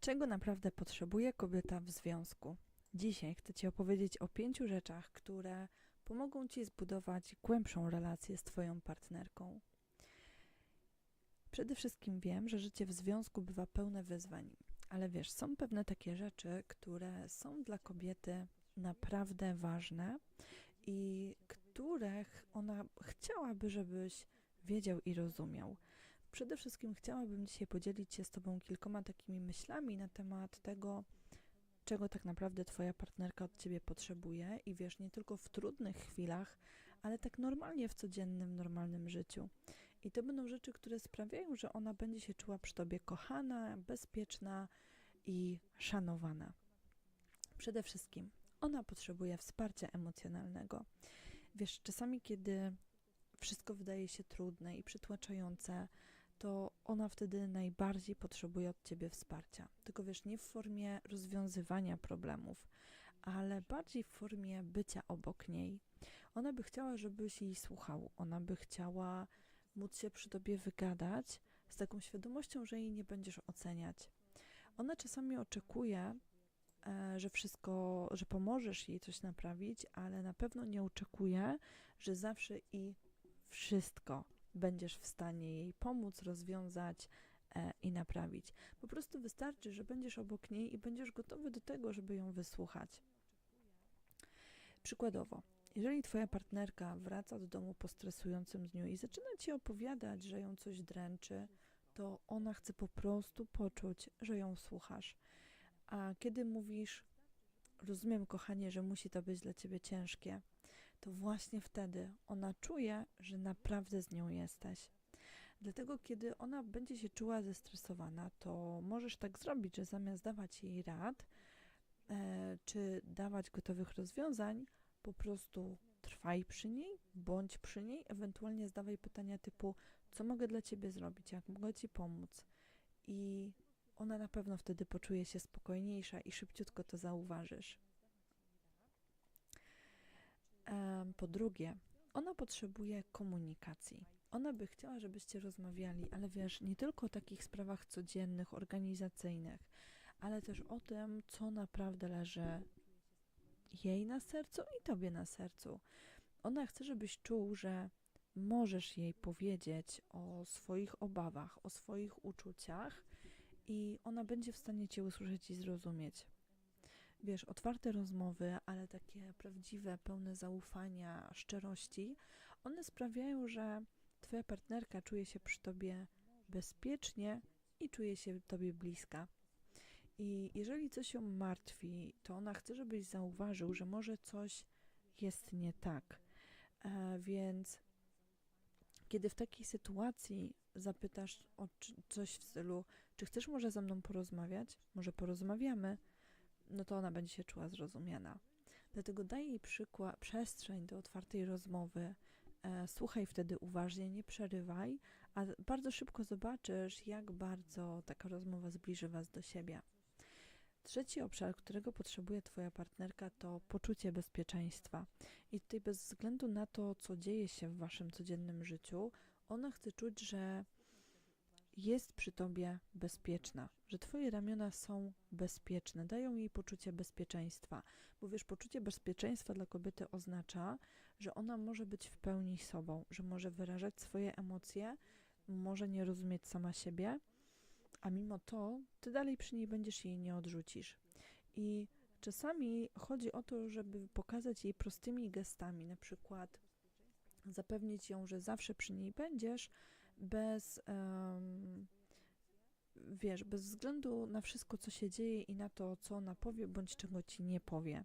Czego naprawdę potrzebuje kobieta w związku? Dzisiaj chcę Ci opowiedzieć o pięciu rzeczach, które pomogą Ci zbudować głębszą relację z Twoją partnerką. Przede wszystkim wiem, że życie w związku bywa pełne wyzwań, ale wiesz, są pewne takie rzeczy, które są dla kobiety naprawdę ważne i których ona chciałaby, żebyś wiedział i rozumiał. Przede wszystkim chciałabym dzisiaj podzielić się z Tobą kilkoma takimi myślami na temat tego, czego tak naprawdę Twoja partnerka od Ciebie potrzebuje i wiesz, nie tylko w trudnych chwilach, ale tak normalnie w codziennym, normalnym życiu. I to będą rzeczy, które sprawiają, że ona będzie się czuła przy Tobie kochana, bezpieczna i szanowana. Przede wszystkim ona potrzebuje wsparcia emocjonalnego. Wiesz, czasami, kiedy wszystko wydaje się trudne i przytłaczające, to ona wtedy najbardziej potrzebuje od ciebie wsparcia. Tylko wiesz, nie w formie rozwiązywania problemów, ale bardziej w formie bycia obok niej. Ona by chciała, żebyś jej słuchał, ona by chciała móc się przy tobie wygadać z taką świadomością, że jej nie będziesz oceniać. Ona czasami oczekuje, e, że wszystko, że pomożesz jej coś naprawić, ale na pewno nie oczekuje, że zawsze i wszystko będziesz w stanie jej pomóc, rozwiązać e, i naprawić. Po prostu wystarczy, że będziesz obok niej i będziesz gotowy do tego, żeby ją wysłuchać. Przykładowo, jeżeli twoja partnerka wraca do domu po stresującym dniu i zaczyna ci opowiadać, że ją coś dręczy, to ona chce po prostu poczuć, że ją słuchasz. A kiedy mówisz, rozumiem, kochanie, że musi to być dla ciebie ciężkie, to właśnie wtedy ona czuje, że naprawdę z nią jesteś. Dlatego, kiedy ona będzie się czuła zestresowana, to możesz tak zrobić, że zamiast dawać jej rad e, czy dawać gotowych rozwiązań, po prostu trwaj przy niej, bądź przy niej, ewentualnie zadawaj pytania typu: Co mogę dla ciebie zrobić, jak mogę ci pomóc? I ona na pewno wtedy poczuje się spokojniejsza i szybciutko to zauważysz. Po drugie, ona potrzebuje komunikacji. Ona by chciała, żebyście rozmawiali, ale wiesz, nie tylko o takich sprawach codziennych, organizacyjnych, ale też o tym, co naprawdę leży jej na sercu i tobie na sercu. Ona chce, żebyś czuł, że możesz jej powiedzieć o swoich obawach, o swoich uczuciach i ona będzie w stanie cię usłyszeć i zrozumieć wiesz, otwarte rozmowy, ale takie prawdziwe, pełne zaufania, szczerości, one sprawiają, że twoja partnerka czuje się przy tobie bezpiecznie i czuje się tobie bliska. I jeżeli coś ją martwi, to ona chce, żebyś zauważył, że może coś jest nie tak. E, więc kiedy w takiej sytuacji zapytasz o coś w stylu, czy chcesz może ze mną porozmawiać? Może porozmawiamy? No to ona będzie się czuła zrozumiana. Dlatego daj jej przykład, przestrzeń do otwartej rozmowy, e, słuchaj wtedy uważnie, nie przerywaj, a bardzo szybko zobaczysz, jak bardzo taka rozmowa zbliży Was do siebie. Trzeci obszar, którego potrzebuje Twoja partnerka, to poczucie bezpieczeństwa. I tutaj, bez względu na to, co dzieje się w Waszym codziennym życiu, ona chce czuć, że jest przy tobie bezpieczna, że twoje ramiona są bezpieczne, dają jej poczucie bezpieczeństwa. Bo wiesz, poczucie bezpieczeństwa dla kobiety oznacza, że ona może być w pełni sobą, że może wyrażać swoje emocje, może nie rozumieć sama siebie, a mimo to ty dalej przy niej będziesz jej nie odrzucisz. I czasami chodzi o to, żeby pokazać jej prostymi gestami, na przykład zapewnić ją, że zawsze przy niej będziesz, bez, um, wiesz, bez względu na wszystko, co się dzieje i na to, co ona powie, bądź czego ci nie powie.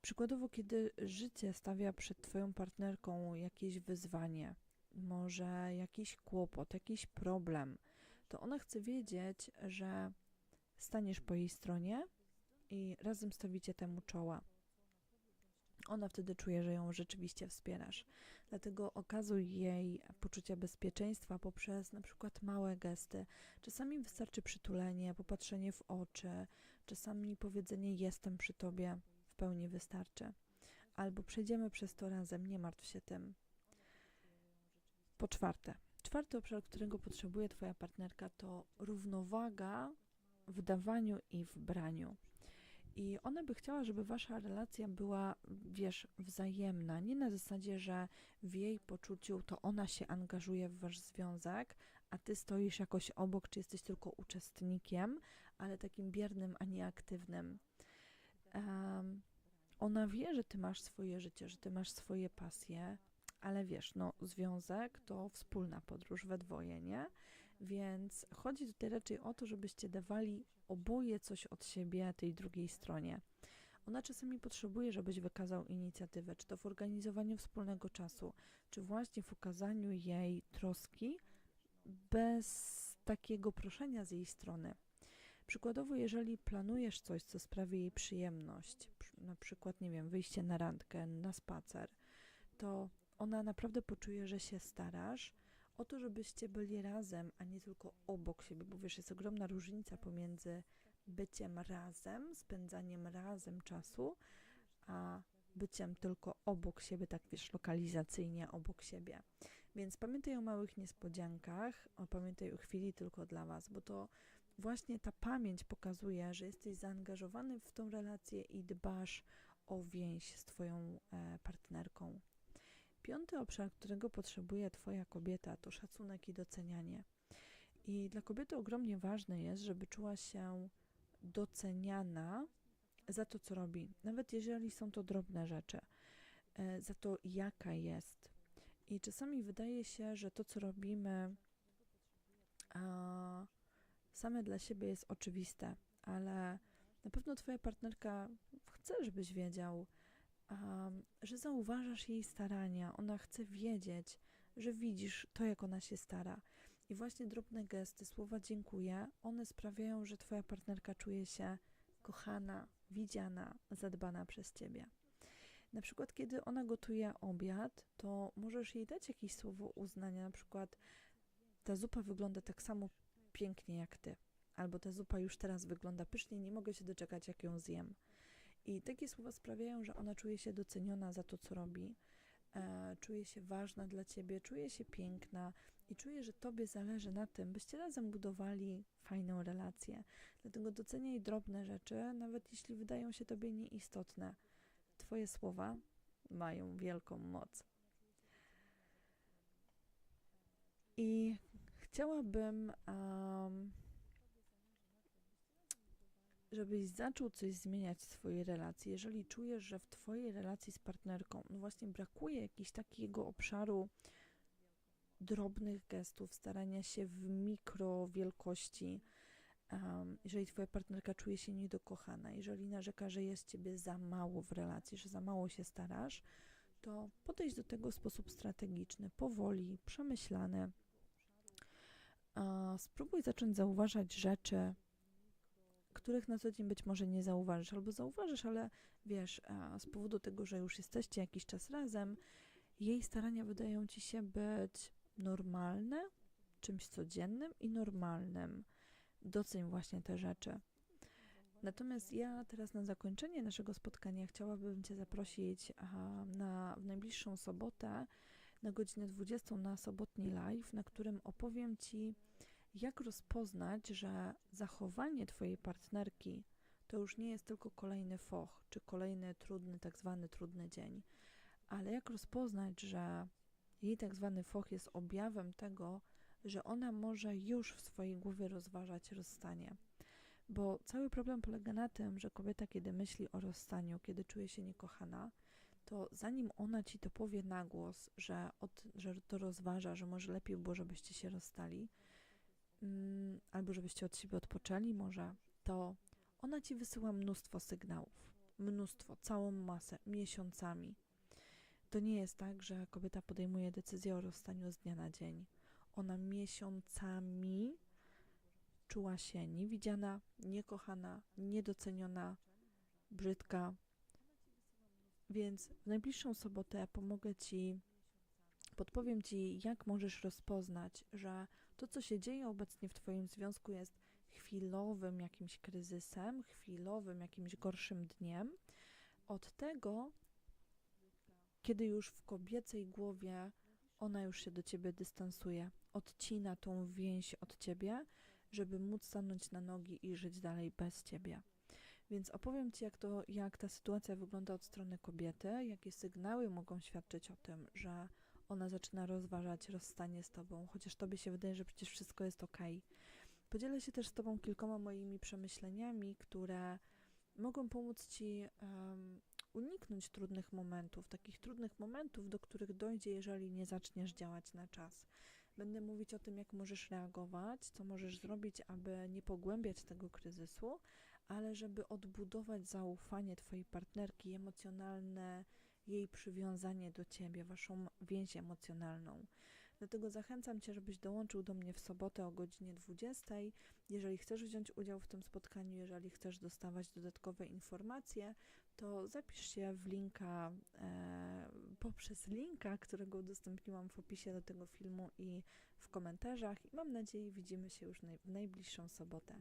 Przykładowo, kiedy życie stawia przed Twoją partnerką jakieś wyzwanie, może jakiś kłopot, jakiś problem, to ona chce wiedzieć, że staniesz po jej stronie i razem stawicie temu czoła ona wtedy czuje, że ją rzeczywiście wspierasz. Dlatego okazuj jej poczucie bezpieczeństwa poprzez na przykład małe gesty. Czasami wystarczy przytulenie, popatrzenie w oczy, czasami powiedzenie jestem przy tobie w pełni wystarczy. Albo przejdziemy przez to razem, nie martw się tym. Po czwarte, czwarty obszar, którego potrzebuje Twoja partnerka, to równowaga w dawaniu i w braniu. I ona by chciała, żeby wasza relacja była, wiesz, wzajemna. Nie na zasadzie, że w jej poczuciu to ona się angażuje w wasz związek, a ty stoisz jakoś obok, czy jesteś tylko uczestnikiem, ale takim biernym, a nie aktywnym. Um, ona wie, że ty masz swoje życie, że ty masz swoje pasje, ale wiesz, no, związek to wspólna podróż we dwoje, nie? Więc chodzi tutaj raczej o to, żebyście dawali oboje coś od siebie tej drugiej stronie. Ona czasami potrzebuje, żebyś wykazał inicjatywę, czy to w organizowaniu wspólnego czasu, czy właśnie w okazaniu jej troski bez takiego proszenia z jej strony. Przykładowo, jeżeli planujesz coś, co sprawi jej przyjemność, na przykład, nie wiem, wyjście na randkę, na spacer, to ona naprawdę poczuje, że się starasz o to, żebyście byli razem, a nie tylko obok siebie, bo wiesz, jest ogromna różnica pomiędzy byciem razem, spędzaniem razem czasu, a byciem tylko obok siebie, tak wiesz, lokalizacyjnie obok siebie. Więc pamiętaj o małych niespodziankach, o pamiętaj o chwili tylko dla Was, bo to właśnie ta pamięć pokazuje, że jesteś zaangażowany w tą relację i dbasz o więź z Twoją e, partnerką. Piąty obszar, którego potrzebuje Twoja kobieta, to szacunek i docenianie. I dla kobiety ogromnie ważne jest, żeby czuła się doceniana za to, co robi, nawet jeżeli są to drobne rzeczy, e, za to, jaka jest. I czasami wydaje się, że to, co robimy, a, same dla siebie jest oczywiste, ale na pewno Twoja partnerka chce, żebyś wiedział, że zauważasz jej starania. Ona chce wiedzieć, że widzisz to, jak ona się stara. I właśnie drobne gesty, słowa dziękuję, one sprawiają, że Twoja partnerka czuje się kochana, widziana, zadbana przez Ciebie. Na przykład, kiedy ona gotuje obiad, to możesz jej dać jakieś słowo uznania, na przykład ta zupa wygląda tak samo pięknie jak Ty, albo ta zupa już teraz wygląda pysznie, nie mogę się doczekać, jak ją zjem. I takie słowa sprawiają, że ona czuje się doceniona za to, co robi, e, czuje się ważna dla ciebie, czuje się piękna i czuje, że tobie zależy na tym, byście razem budowali fajną relację. Dlatego doceniaj drobne rzeczy, nawet jeśli wydają się tobie nieistotne. Twoje słowa mają wielką moc. I chciałabym. Um, żebyś zaczął coś zmieniać w swojej relacji, jeżeli czujesz, że w twojej relacji z partnerką no właśnie brakuje jakiegoś takiego obszaru drobnych gestów, starania się w mikro wielkości, um, jeżeli twoja partnerka czuje się niedokochana, jeżeli narzeka, że jest ciebie za mało w relacji, że za mało się starasz, to podejść do tego w sposób strategiczny, powoli, przemyślany. Spróbuj zacząć zauważać rzeczy, których na co dzień być może nie zauważysz, albo zauważysz, ale wiesz, z powodu tego, że już jesteście jakiś czas razem, jej starania wydają ci się być normalne, czymś codziennym i normalnym. Doceń właśnie te rzeczy. Natomiast ja teraz na zakończenie naszego spotkania chciałabym Cię zaprosić na, w najbliższą sobotę na godzinę 20 na sobotni live, na którym opowiem Ci, jak rozpoznać, że zachowanie Twojej partnerki to już nie jest tylko kolejny foch, czy kolejny trudny, tak zwany trudny dzień, ale jak rozpoznać, że jej tak zwany foch jest objawem tego, że ona może już w swojej głowie rozważać rozstanie. Bo cały problem polega na tym, że kobieta, kiedy myśli o rozstaniu, kiedy czuje się niekochana, to zanim ona ci to powie na głos, że, od, że to rozważa, że może lepiej było, żebyście się rozstali, albo żebyście od siebie odpoczęli, może, to ona ci wysyła mnóstwo sygnałów. Mnóstwo, całą masę, miesiącami. To nie jest tak, że kobieta podejmuje decyzję o rozstaniu z dnia na dzień. Ona miesiącami czuła się niewidziana, niekochana, niedoceniona, brzydka. Więc w najbliższą sobotę pomogę Ci, podpowiem Ci, jak możesz rozpoznać, że to, co się dzieje obecnie w Twoim związku, jest chwilowym jakimś kryzysem, chwilowym jakimś gorszym dniem, od tego, kiedy już w kobiecej głowie ona już się do ciebie dystansuje, odcina tą więź od ciebie, żeby móc stanąć na nogi i żyć dalej bez ciebie. Więc opowiem Ci, jak, to, jak ta sytuacja wygląda od strony kobiety, jakie sygnały mogą świadczyć o tym, że ona zaczyna rozważać rozstanie z Tobą, chociaż Tobie się wydaje, że przecież wszystko jest ok. Podzielę się też z Tobą kilkoma moimi przemyśleniami, które mogą pomóc Ci um, uniknąć trudnych momentów, takich trudnych momentów, do których dojdzie, jeżeli nie zaczniesz działać na czas. Będę mówić o tym, jak możesz reagować, co możesz zrobić, aby nie pogłębiać tego kryzysu, ale żeby odbudować zaufanie Twojej partnerki emocjonalne, jej przywiązanie do Ciebie, Waszą więź emocjonalną. Dlatego zachęcam Cię, żebyś dołączył do mnie w sobotę o godzinie 20. Jeżeli chcesz wziąć udział w tym spotkaniu, jeżeli chcesz dostawać dodatkowe informacje, to zapisz się w linka e, poprzez linka, którego udostępniłam w opisie do tego filmu i w komentarzach. I mam nadzieję, widzimy się już naj, w najbliższą sobotę.